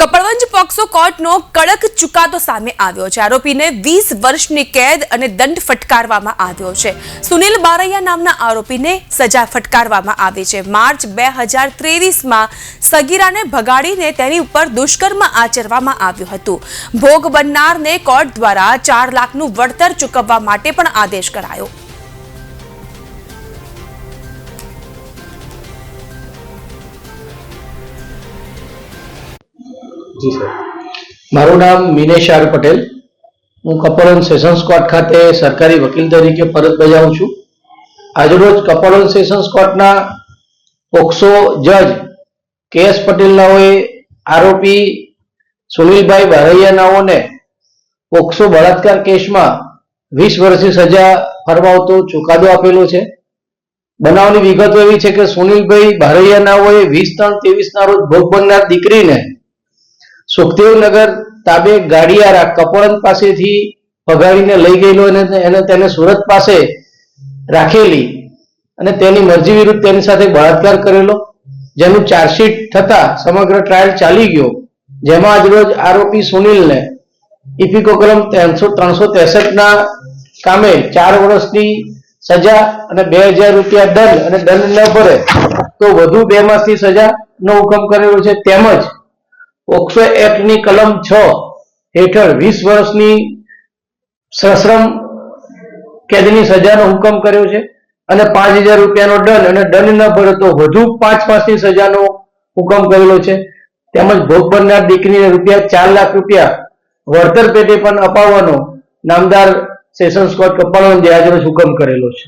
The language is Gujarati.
કપડવંજ પોક્સો કોર્ટનો કડક ચુકાદો સામે આવ્યો છે. આરોપીને વીસ વર્ષની કેદ અને દંડ ફટકારવામાં આવ્યો છે. સુનિલ બારૈયા નામના આરોપીને સજા ફટકારવામાં આવી છે. માર્ચ બે હજાર ત્રેવીસમાં સગીરાને ભગાડીને તેની ઉપર દુષ્કર્મ આચરવામાં આવ્યું હતું. ભોગ બનનારને કોર્ટ દ્વારા ચાર લાખનું વળતર ચૂકવવા માટે પણ આદેશ કરાયો. જી, સર. મારું નામ મિનેશ આર પટેલ. હું કપોલન સેશન્સ કોર્ટ ખાતે સરકારી વકીલ તરીકે ફરજ બજાવું છું. આજરોજ કપોલન સેશન્સ કોર્ટના પોક્સો જજ કે એસ પટેલનાઓએ આરોપી સુનિલભાઈ બારૈયાનાઓને પોક્સો બળાત્કાર કેસમાં વીસ વર્ષની સજા ફરમાવતો ચુકાદો આપેલો છે. બનાવની વિગતો એવી છે કે સુનિલભાઈ બારૈયાનાઓએ વીસ ત્રણ ત્રેવીસના રોજ ભોગ બનનાર દીકરીને સુખદેવનગર તાબે ગાડિયારા કપડન પાસેથી પગાડીને લઈ ગયેલો અને એને તેને સુરત પાસે રાખેલી અને તેની મરજી વિરુદ્ધ તેની સાથે બળાત્કાર કરેલો. જેનું ચાર્જશીટ થતા સમગ્ર ટ્રાયલ ચાલી ગયો. જેમાં આજરોજ આરોપી સુનિલને ઇફિકો કલમ ત્રણસો ત્રણસો ના કામે ચાર વર્ષની સજા અને બે હજાર રૂપિયા દંડ અને દંડ ન ભરે તો વધુ બે માસની સજાનો હુકમ કરેલો છે. તેમજ પોક્સો એક્ટની કલમ છ હેઠળ વીસ વર્ષની સશ્રમ કેદની સજાનો હુકમ કર્યો છે અને પાંચ હજાર રૂપિયાનો દંડ અને દંડ ન ભરે તો વધુ પાંચ માસની સજાનો હુકમ કરેલો છે. તેમજ ભોગ બનનાર દીકરીને રૂપિયા ચાર લાખ રૂપિયા વળતર પેટે પણ અપાવવાનો નામદાર સેશન્સ કોર્ટ કપાળવંજે જહાજનો હુકમ કરેલો છે.